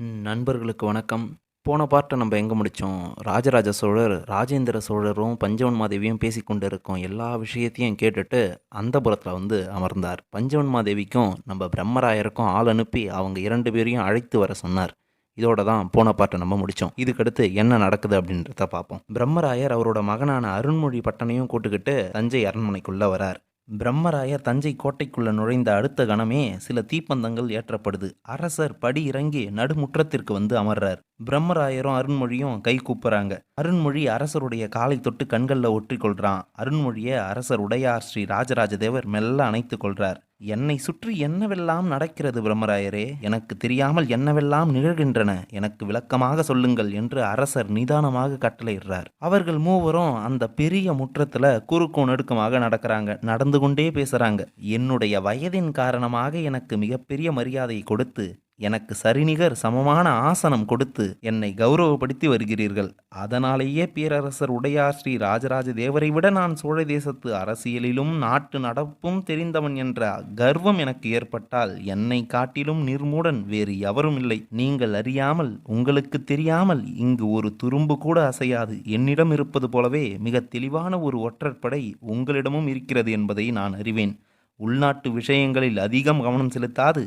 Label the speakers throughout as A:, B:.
A: ம், நண்பர்களுக்கு வணக்கம். போன பார்ட்டை நம்ம எங்கே முடித்தோம் ராஜராஜ சோழர் ராஜேந்திர சோழரும் பஞ்சவன்மாதேவியும் பேசி கொண்டு இருக்கோம் எல்லா விஷயத்தையும் கேட்டுட்டு அந்தபுரத்தில் வந்து அமர்ந்தார். பஞ்சவன்மாதேவிக்கும் நம்ம பிரம்மராயருக்கும் ஆள் அனுப்பி அவங்க இரண்டு பேரையும் அழைத்து வர சொன்னார். இதோட தான் போன பாட்டை நம்ம முடித்தோம் இதுக்கடுத்து என்ன நடக்குது அப்படின்றத பார்ப்போம். பிரம்மராயர் அவரோட மகனான அருண்மொழி பட்டனையும் கூட்டுக்கிட்டு தஞ்சை அரண்மனைக்குள்ளே வரார். பிரம்மராயர் தஞ்சை கோட்டைக்குள்ள நுழைந்த அடுத்த கணமே சில தீப்பந்தங்கள் ஏற்றப்படுது. அரசர் படி இறங்கி நடுமுற்றத்திற்கு வந்து அமர்றார். பிரம்மராயரும் அருண்மொழியும் கை கூப்புறாங்க. அருண்மொழி அரசருடைய காலை தொட்டு கண்களில் ஒற்றி கொள்றான். அருண்மொழியை அரசர் உடையார் ஸ்ரீ ராஜராஜ தேவர் மெல்ல அணைத்து கொள்றார். என்னை சுற்றி என்னவெல்லாம் நடக்கிறது பிரம்மராயரே? எனக்கு தெரியாமல் என்னவெல்லாம் நிகழ்கின்றன? எனக்கு விளக்கமாக சொல்லுங்கள் என்று அரசர் நிதானமாக கட்டளையிடுறார். அவர்கள் மூவரும் அந்த பெரிய முற்றத்துல குறுக்கும் நெடுக்கமாக நடக்கிறாங்க. நடந்து கொண்டே பேசுறாங்க. என்னுடைய வயதின் காரணமாக எனக்கு மிகப்பெரிய மரியாதை கொடுத்து எனக்கு சரிநிகர் சமமான ஆசனம் கொடுத்து என்னை கௌரவப்படுத்தி வருகிறீர்கள். அதனாலேயே பேரரசர் உடையார் ஸ்ரீ ராஜராஜ தேவரை விட நான் சோழ தேசத்து அரசியலிலும் நாட்டு நடப்பும் தெரிந்தவன் என்ற கர்வம் எனக்கு ஏற்பட்டால் என்னை காட்டிலும் நிர்மூடன் வேறு எவரும் இல்லை. நீங்கள் அறியாமல் உங்களுக்கு தெரியாமல் இங்கு ஒரு துரும்பு கூட அசையாது. என்னிடம் இருப்பது போலவே மிக தெளிவான ஒரு ஒற்றற்படை உங்களிடமும் இருக்கிறது என்பதை நான் அறிவேன். உள்நாட்டு விஷயங்களில் அதிகம் கவனம் செலுத்தாது.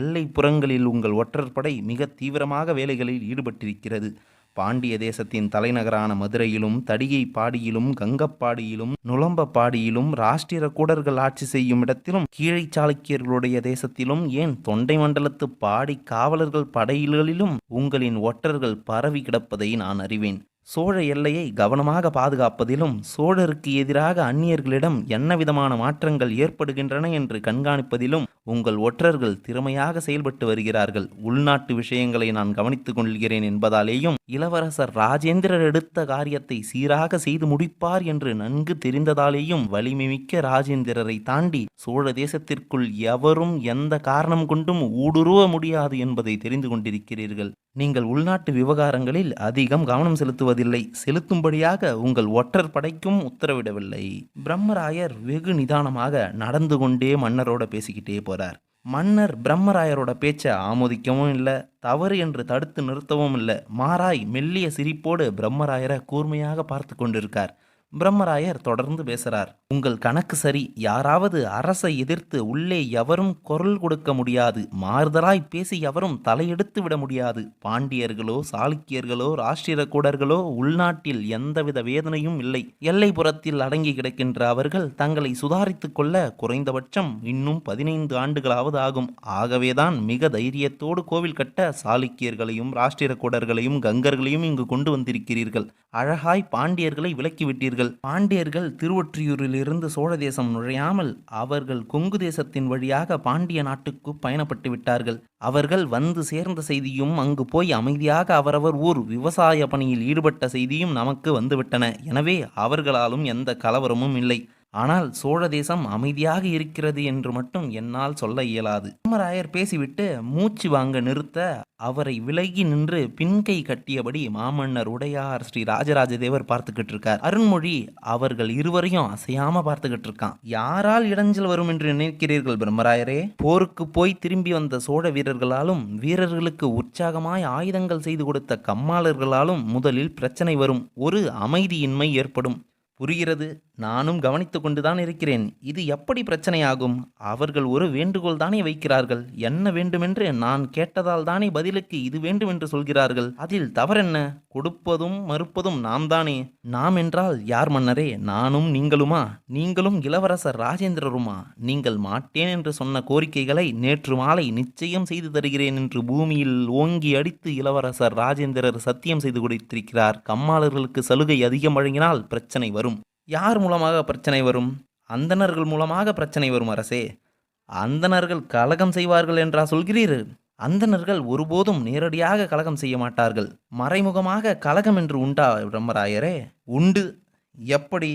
A: எல்லைப்புறங்களில் உங்கள் ஒற்றற்படை மிக தீவிரமாக வேலைகளில் ஈடுபட்டிருக்கிறது. பாண்டிய தேசத்தின் தலைநகரான மதுரையிலும் தடியை பாடியிலும் கங்கப்பாடியிலும் நுளம்பப்பாடியிலும் ராஷ்டிர கூடர்கள் ஆட்சி செய்யும் இடத்திலும் கீழை சாளுக்கியர்களுடைய தேசத்திலும் ஏன் தொண்டை மண்டலத்து பாடி காவலர்கள் படையில்களிலும் உங்களின் ஒற்றர்கள் பரவி கிடப்பதை நான் அறிவேன். சோழ எல்லையை கவனமாக பாதுகாப்பதிலும் சோழருக்கு எதிராக அந்நியர்களிடம் என்ன விதமான மாற்றங்கள் ஏற்படுகின்றன என்று கண்காணிப்பதிலும் உங்கள் ஒற்றர்கள் திறமையாக செயல்பட்டு வருகிறார்கள். உள்நாட்டு விஷயங்களை நான் கவனித்துக் கொள்கிறேன் என்பதாலேயும் இளவரசர் ராஜேந்திரர் எடுத்த காரியத்தை சீராக செய்து முடிப்பார் என்று நன்கு தெரிந்ததாலேயும் வலிமைமிக்க ராஜேந்திரரை தாண்டி சோழ தேசத்திற்குள் எவரும் எந்த காரணம் கொண்டும் ஊடுருவ முடியாது என்பதை தெரிந்து கொண்டிருக்கிறீர்கள். நீங்கள் உள்நாட்டு விவகாரங்களில் அதிகம் கவனம் செலுத்துவதில்லை. செலுத்தும்படியாக உங்கள் ஒற்றர் படைக்கும் உத்தரவிடவில்லை. பிரம்மராயர் வெகு நிதானமாக நடந்து கொண்டே மன்னரோட பேசிக்கிட்டே போறார். மன்னர் பிரம்மராயரோட பேச்சை ஆமோதிக்கவும் இல்லை தவறு என்று தடுத்து நிறுத்தவும் இல்லை. மாறாய் மெல்லிய சிரிப்போடு பிரம்மராயரை கூர்மையாக பார்த்து கொண்டிருக்கார். பிரம்மராயர் தொடர்ந்து பேசுகிறார் உங்கள் கணக்கு சரி. யாராவது அரசை எதிர்த்து உள்ளே எவரும் குரல் கொடுக்க முடியாது. மாறுதலாய் பேசி எவரும் தலையெடுத்து விட முடியாது. பாண்டியர்களோ சாளுக்கியர்களோ ராஷ்டிர கூடர்களோ உள்நாட்டில் எந்தவித வேதனையும் இல்லை. எல்லைப்புறத்தில் அடங்கி கிடக்கின்ற அவர்கள் தங்களை சுதாரித்துக் கொள்ள குறைந்தபட்சம் இன்னும் பதினைந்து ஆண்டுகளாவது ஆகும். ஆகவேதான் மிக தைரியத்தோடு கோவில் கட்ட சாளுக்கியர்களையும் ராஷ்டிர கூடர்களையும் கங்கர்களையும் இங்கு கொண்டு வந்திருக்கிறீர்கள். அழகாய் பாண்டியர்களை விலக்கிவிட்டீர்கள். பாண்டியர்கள் திருவொற்றியூரிலிருந்து சோழ தேசம் நுழையாமல் அவர்கள் கொங்கு தேசத்தின் வழியாக பாண்டிய நாட்டுக்கு பயணப்பட்டு விட்டார்கள். அவர்கள் வந்து சேர்ந்த செய்தியும் அங்கு போய் அமைதியாக அவரவர் ஊர் விவசாய பணியில் ஈடுபட்ட செய்தியும் நமக்கு வந்துவிட்டன. எனவே அவர்களாலும் எந்த கலவரமும் இல்லை. ஆனால் சோழ தேசம் அமைதியாக இருக்கிறது என்று மட்டும் என்னால் சொல்ல இயலாது. ராமராயர் பேசிவிட்டு மூச்சு வாங்க நிறுத்த அவரை விலகி நின்று பின்கை கட்டியபடி மாமன்னர் உடையார் ஸ்ரீ ராஜராஜ தேவர் பார்த்துக்கிட்டு இருக்கார். அருண்மொழி அவர்கள் இருவரையும் அசையாம பார்த்துக்கிட்டு இருக்கான். யாரால் இடைஞ்சல் வரும் என்று நினைக்கிறீர்கள் பிரம்மராயரே? போருக்கு போய் திரும்பி வந்த சோழ வீரர்களாலும் வீரர்களுக்கு உற்சாகமாய் ஆயுதங்கள் செய்து கொடுத்த கம்மாளர்களாலும் முதலில் பிரச்சனை வரும். ஒரு அமைதியின்மை ஏற்படும். புரிகிறது? நானும் கவனித்து கொண்டுதான் இருக்கிறேன். இது எப்படி பிரச்சனையாகும்? அவர்கள் ஒரு வேண்டுகோள் தானே வைக்கிறார்கள். என்ன வேண்டுமென்று நான் கேட்டதால் தானே பதிலுக்கு இது வேண்டும் என்று சொல்கிறார்கள். அதில் தவறென்ன? கொடுப்பதும் மறுப்பதும் நாம் தானே நாம் என்றால் யார் மன்னரே? நானும் நீங்களுமா? நீங்களும் இளவரசர் ராஜேந்திரருமா? நீங்கள் மாட்டேன் என்று சொன்ன கோரிக்கைகளை நேற்று மாலை நிச்சயம் செய்து தருகிறேன் என்று பூமியில் ஓங்கி அடித்து இளவரசர் ராஜேந்திரர் சத்தியம் செய்து கொடுத்திருக்கிறார். கம்மாளர்களுக்கு சலுகை அதிகம் வழங்கினால் பிரச்சனை வரும். யார் மூலமாக பிரச்சனை வரும்? அந்தணர்கள் மூலமாக பிரச்சனை வரும் அரசே. அந்தணர்கள் கலகம் செய்வார்கள் என்றா சொல்கிறீர்கள் அந்தணர்கள் ஒருபோதும் நேரடியாக கலகம் செய்ய மாட்டார்கள். மறைமுகமாக கலகம் என்று உண்டா பிரம்மராயரே? உண்டு. எப்படி?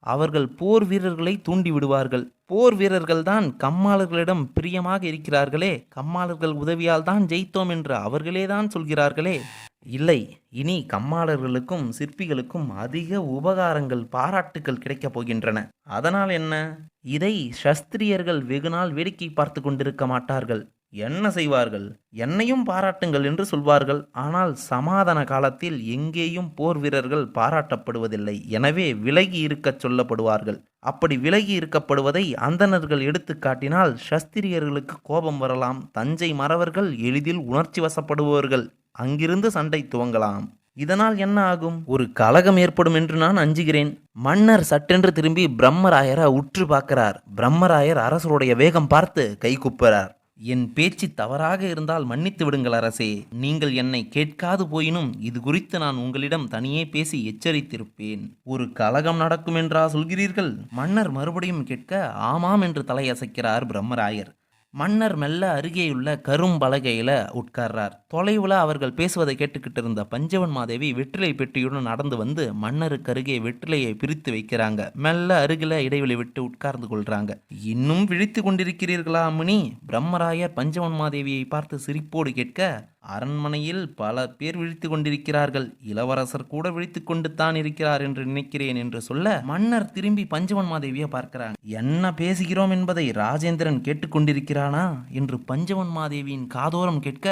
A: அவர்கள் போர் வீரர்களை தூண்டி விடுவார்கள். போர் வீரர்கள் தான் கம்மாளர்களிடம் பிரியமாக இருக்கிறார்களே. கம்மாளர்கள் உதவியால் தான் ஜெயித்தோம் என்று அவர்களே தான் சொல்கிறார்களே. இல்லை இனி கம்மாளர்களுக்கும் சிற்பிகளுக்கும் அதிக உபகாரங்கள் பாராட்டுகள் கிடைக்கப் போகின்றன. அதனால் என்ன? இதை சஸ்திரியர்கள் வெகுநாள் வேடிக்கை பார்த்து கொண்டிருக்க மாட்டார்கள். என்ன செய்வார்கள்? என்னையும் பாராட்டுங்கள் என்று சொல்வார்கள். ஆனால் சமாதான காலத்தில் எங்கேயும் போர் வீரர்கள் பாராட்டப்படுவதில்லை. எனவே விலகி இருக்கச் சொல்லப்படுவார்கள். அப்படி விலகி இருக்கப்படுவதை அந்தணர்கள் எடுத்து காட்டினால் சஸ்திரியர்களுக்கு கோபம் வரலாம். தஞ்சை மறவர்கள் எளிதில் உணர்ச்சி வசப்படுபவர்கள். அங்கிருந்து சண்டை துவங்கலாம். இதனால் என்ன ஆகும்? ஒரு கலகம் ஏற்படும் என்று நான் அஞ்சுகிறேன். மன்னர் சட்டென்று திரும்பி பிரம்மராயரை உற்று பார்க்கிறார். பிரம்மராயர் அரசருடைய வேகம் பார்த்து கை குப்புறார். என் பேச்சு தவறாக இருந்தால் மன்னித்து விடுங்கள் அரசே. நீங்கள் என்னை கேட்காது போயினும் இது குறித்து நான் உங்களிடம் தனியே பேசி எச்சரித்திருப்பேன். ஒரு கலகம் நடக்கும் என்றா சொல்கிறீர்கள்? மன்னர் மறுபடியும் கேட்க ஆமாம் என்று தலையசைக்கிறார் பிரம்மராயர். மன்னர் மெல்ல அருகேயுள்ள கரும்பலகையில் உட்கார்றார். தொலைவில் அவர்கள் பேசுவதை கேட்டுக்கிட்டு இருந்த பஞ்சவன் மாதேவி வெற்றிலை பெட்டியுடன் நடந்து வந்து மன்னருக்கு அருகே வெற்றிலையை பிரித்து வைக்கிறாங்க. மெல்ல அருகில் இடைவெளி விட்டு உட்கார்ந்து கொள்றாங்க. இன்னும் விழித்து கொண்டிருக்கிறீர்களா அம்மினி பிரம்மராயர் பஞ்சவன் மாதேவியை பார்த்து சிரிப்போடு கேட்க அரண்மனையில் பல பேர் விழித்து கொண்டிருக்கிறார்கள். இளவரசர் கூட விழித்து கொண்டு தான் இருக்கிறார் என்று நினைக்கிறேன் என்று சொல்ல மன்னர் திரும்பி பஞ்சவன் மாதேவியை பார்க்கிறாங்க என்ன பேசுகிறோம் என்பதை ராஜேந்திரன் கேட்டுக்கொண்டிருக்கிறானா என்று பஞ்சவன் மாதேவியின் காதோரம் கேட்க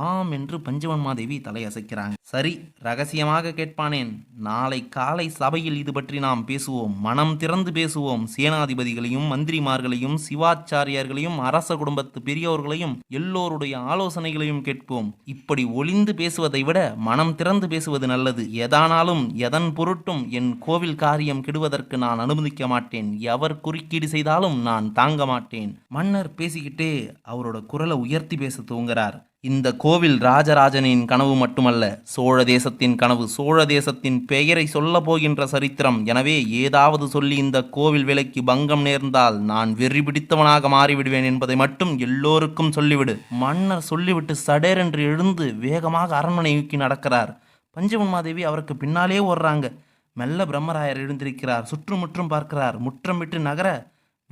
A: ஆம் என்று பஞ்சவன்மாதேவி தலையசைக்கிறாங்க. சரி ரகசியமாக கேட்பானேன். நாளை காலை சபையில் இது பற்றி நாம் பேசுவோம். மனம் திறந்து பேசுவோம். சேனாதிபதிகளையும் மந்திரிமார்களையும் சிவாச்சாரியார்களையும் அரச குடும்பத்து பெரியோர்களையும் எல்லோருடைய ஆலோசனைகளையும் கேட்போம். இப்படி ஒளிந்து பேசுவதை விட மனம் திறந்து பேசுவது நல்லது. எதானாலும் எதன் பொருட்டும் என் கோவில் காரியம் கெடுவதற்கு நான் அனுமதிக்க மாட்டேன். எவர் குறுக்கீடு செய்தாலும் நான் தாங்க மாட்டேன். மன்னர் பேசிக்கிட்டே அவரோட குரலை உயர்த்தி பேச தூங்குறார் இந்த கோவில் ராஜராஜனின் கனவு மட்டுமல்ல சோழ தேசத்தின் கனவு சோழ தேசத்தின் பெயரை சொல்ல போகின்ற சரித்திரம். எனவே ஏதாவது சொல்லி இந்த கோவில் விலைக்கு பங்கம் நேர்ந்தால் நான் வெறி பிடித்தவனாக மாறிவிடுவேன் என்பதை மட்டும் எல்லோருக்கும் சொல்லிவிடு. மன்னர் சொல்லிவிட்டு சடேரென்று எழுந்து வேகமாக அரண்மனை நோக்கி நடக்கிறார். பஞ்சவன் மாதேவி அவருக்கு பின்னாலே ஓடுறாங்க. மெல்ல பிரம்மராயர் எழுந்திருக்கிறார். சுற்றுமுற்றும் பார்க்கிறார். முற்றமிட்டு நகர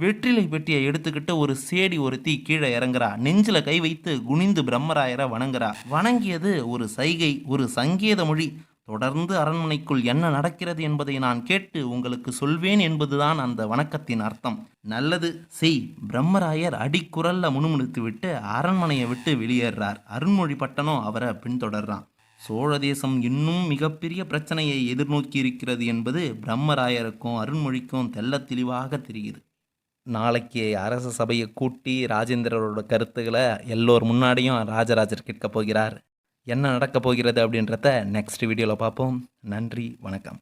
A: வெற்றிலை பெட்டியை எடுத்துக்கிட்டு ஒரு சேடி ஒருத்தி கீழே இறங்குறா. நெஞ்சில கை வைத்து குனிந்து பிரம்மராயரை வணங்குறா. வணங்கியது ஒரு சைகை ஒரு சங்கேத மொழி. தொடர்ந்து அரண்மனைக்குள் என்ன நடக்கிறது என்பதை நான் கேட்டு உங்களுக்கு சொல்வேன் என்பதுதான் அந்த வணக்கத்தின் அர்த்தம். நல்லது செய். பிரம்மராயர் அடிக்குரல்ல முணுமுணுத்து விட்டு அரண்மனையை விட்டு வெளியேறார். அருண்மொழி பட்டணம் அவரை பின்தொடர்றான். சோழ தேசம் இன்னும் மிகப்பெரிய பிரச்சனையை எதிர்நோக்கி இருக்கிறது என்பது பிரம்மராயருக்கும் அருண்மொழிக்கும் தெள்ள தெளிவாக தெரியுது. நாளைக்கு அரச சபையை கூட்டி ராஜேந்திரரோட கருத்துக்களை எல்லோர் முன்னாடியும் ராஜராஜர் கேட்க போகிறார். என்ன நடக்க போகிறது அப்படின்றத நெக்ஸ்ட் வீடியோவில் பார்ப்போம். நன்றி வணக்கம்.